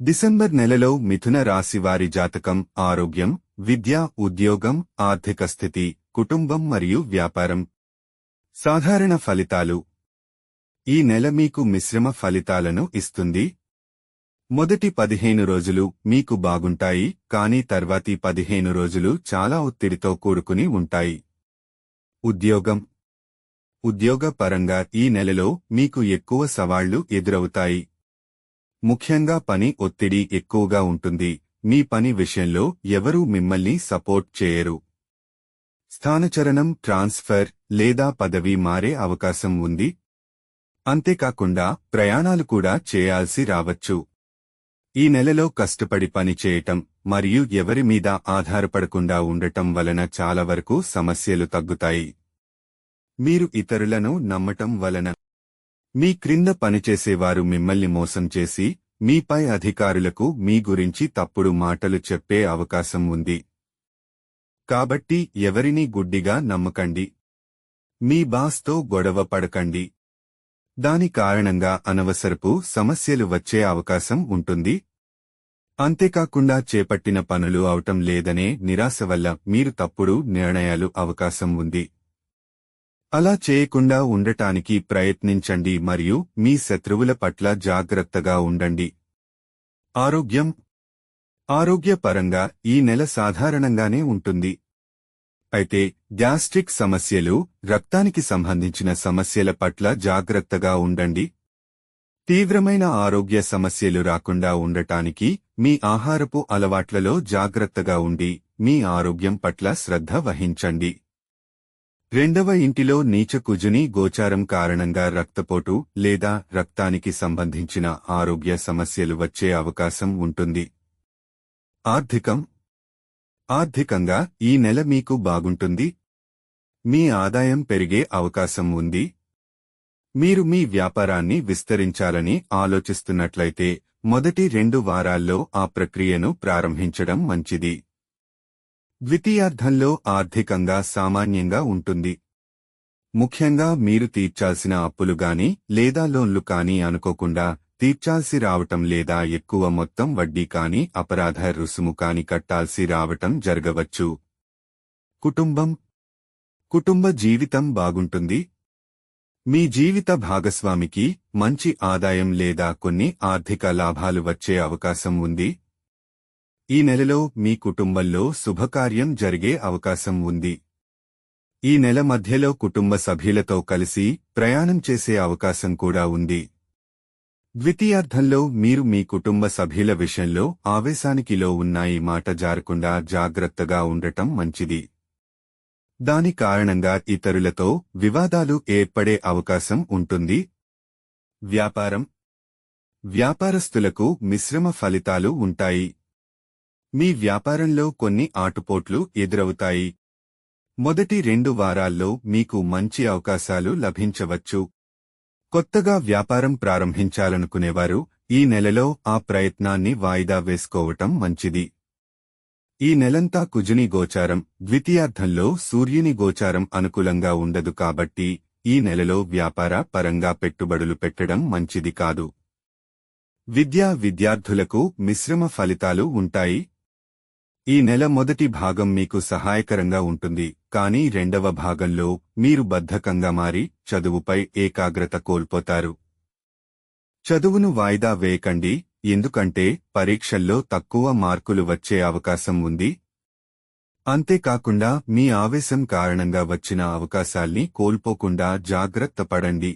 December నెలలో మిథున రాశి వారి జాతకం ఆరోగ్యం విద్య ఉద్యోగం ఆర్థిక స్థితి కుటుంబం మరియు వ్యాపారం. సాధారణ ఫలితాలు. ఈ నెల మీకు మిశ్రమ ఫలితాలను ఇస్తుంది. మొదటి పదిహేను రోజులు మీకు బాగుంటాయి కానీ తర్వాతి పదిహేను రోజులు చాలా ఒత్తిడితో కూడుకుని ఉంటాయి. ఉద్యోగం. ఉద్యోగపరంగా ఈ నెలలో మీకు ఎక్కువ సవాళ్ళు ఎదురవుతాయి. ముఖ్యంగా పని ఒత్తిడి ఎక్కువగా ఉంటుంది. మీ పని విషయంలో ఎవరూ మిమ్మల్ని సపోర్ట్ చేయరు. స్థానచరణం ట్రాన్స్ఫర్ లేదా పదవి మారే అవకాశం ఉంది. అంతేకాకుండా ప్రయాణాలు కూడా చేయాల్సి రావచ్చు. ఈ నెలలో కష్టపడి పని చేయటం మరియు ఎవరి మీద ఆధారపడకుండా ఉండటం వలన చాలా వరకు సమస్యలు తగ్గుతాయి. మీరు ఇతరులను నమ్మటం వలన మీ క్రింద పనిచేసేవారు మిమ్మల్ని మోసం చేసి మీపై అధికారులకు మీ గురించి తప్పుడు మాటలు చెప్పే అవకాశం ఉంది. కాబట్టి ఎవరినీ గుడ్డిగా నమ్మకండి. మీ బాస్తో గొడవ పడకండి. దాని కారణంగా అనవసరపు సమస్యలు వచ్చే అవకాశం ఉంటుంది. అంతేకాకుండా చేపట్టిన పనులు అవటం లేదనే నిరాశ వల్ల మీరు తప్పుడు నిర్ణయాలు అవకాశం ఉంది. అలా చేయకుండా ఉండటానికి ప్రయత్నించండి మరియు మీ శత్రువుల పట్ల జాగ్రత్తగా ఉండండి. ఆరోగ్యం. ఆరోగ్యపరంగా ఈ నెల సాధారణంగానే ఉంటుంది. అయితే గ్యాస్ట్రిక్ సమస్యలు రక్తానికి సంబంధించిన సమస్యల పట్ల జాగ్రత్తగా ఉండండి. తీవ్రమైన ఆరోగ్య సమస్యలు రాకుండా ఉండటానికి మీ ఆహారపు అలవాట్లలో జాగ్రత్తగా ఉండి మీ ఆరోగ్యం పట్ల శ్రద్ధ వహించండి. రెండవ ఇంటిలో నీచ కుజుని గోచారం కారణంగా రక్తపోటు లేదా రక్తానికి సంబంధించిన ఆరోగ్య సమస్యలు వచ్చే అవకాశం ఉంటుంది. ఆర్థికం. ఆర్థికంగా ఈ నెల మీకు బాగుంటుంది. మీ ఆదాయం పెరిగే అవకాశం ఉంది. మీరు మీ వ్యాపారాన్ని విస్తరించాలని ఆలోచిస్తున్నట్లయితే మొదటి రెండు వారాల్లో ఆ ప్రక్రియను ప్రారంభించడం మంచిది. ద్వితీయార్థంలో ఆర్థికంగా సామాన్యంగా ఉంటుంది. ముఖ్యంగా మీరు తీర్చాల్సిన అప్పులు గాని లేదా లోన్లు కానీ అనుకోకుండా తీర్చాల్సి రావటం లేదా ఎక్కువ మొత్తం వడ్డీ కాని అపరాధ రుసుము కాని కట్టాల్సి రావటం జరగవచ్చు. కుటుంబం. కుటుంబ జీవితం బాగుంటుంది. మీ జీవిత భాగస్వామికి మంచి ఆదాయం లేదా కొన్ని ఆర్థిక లాభాలు వచ్చే అవకాశం ఉంది. ఈ నెలలో మీ కుటుంబంలో శుభకార్యం జరిగే అవకాశం ఉంది. ఈ నెల మధ్యలో కుటుంబ సభ్యులతో కలిసి ప్రయాణం చేసే అవకాశం కూడా ఉంది. ద్వితీయార్థంలో మీరు మీ కుటుంబ సభ్యుల విషయంలో ఆవేశానికిలో ఉన్నాయి మాట జారకుండా జాగ్రత్తగా ఉండటం మంచిది. దాని కారణంగా ఇతరులతో వివాదాలు ఏర్పడే అవకాశం ఉంటుంది. వ్యాపారం. వ్యాపారస్తులకు మిశ్రమ ఫలితాలు ఉంటాయి. మీ వ్యాపారంలో కొన్ని ఆటుపోట్లు ఎదురవుతాయి. మొదటి రెండు వారాల్లో మీకు మంచి అవకాశాలు లభించవచ్చు. కొత్తగా వ్యాపారం ప్రారంభించాలనుకునేవారు ఈ నెలలో ఆ ప్రయత్నాన్ని వాయిదా వేసుకోవటం మంచిది. ఈ నెలంతా కుజుని గోచారం ద్వితీయార్థంలో సూర్యుని గోచారం అనుకూలంగా ఉండదు కాబట్టి ఈ నెలలో వ్యాపార పరంగా పెట్టుబడులు పెట్టడం మంచిది కాదు. విద్యా విద్యార్థులకు మిశ్రమ ఫలితాలు ఉంటాయి ఈ నెల మొదటి భాగం మీకు సహాయకరంగా ఉంటుంది కానీ రెండవ భాగంలో మీరు బద్ధకంగా మారి చదువుపై ఏకాగ్రత కోల్పోతారు. చదువును వాయిదా వేయకండి ఎందుకంటే పరీక్షల్లో తక్కువ మార్కులు వచ్చే అవకాశం ఉంది. అంతేకాకుండా మీ ఆవేశం కారణంగా వచ్చిన అవకాశాల్ని కోల్పోకుండా జాగ్రత్త పడండి.